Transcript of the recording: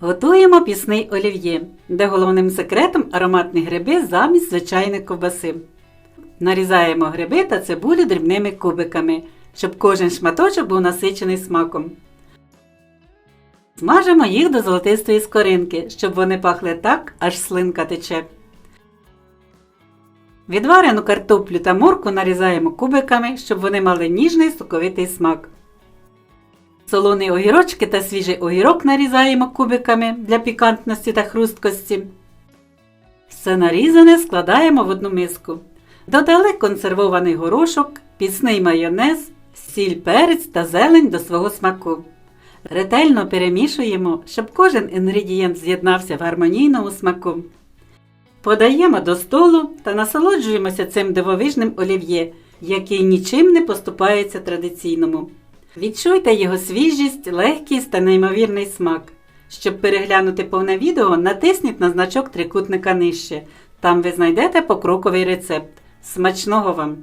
Готуємо пісний олів'є, де головним секретом ароматні гриби замість звичайної ковбаси. Нарізаємо гриби та цибулю дрібними кубиками, щоб кожен шматочок був насичений смаком. Смажимо їх до золотистої скоринки, щоб вони пахли так, аж слинка тече. Відварену картоплю та морку нарізаємо кубиками, щоб вони мали ніжний соковитий смак. Солоні огірочки та свіжий огірок нарізаємо кубиками для пікантності та хрусткості. Все нарізане складаємо в одну миску. Додали консервований горошок, пісний майонез, сіль, перець та зелень до свого смаку. Ретельно перемішуємо, щоб кожен інгредієнт з'єднався в гармонійному смаку. Подаємо до столу та насолоджуємося цим дивовижним олів'є, який нічим не поступається традиційному. Відчуйте його свіжість, легкість та неймовірний смак. Щоб переглянути повне відео, натисніть на значок трикутника нижче. Там ви знайдете покроковий рецепт. Смачного вам!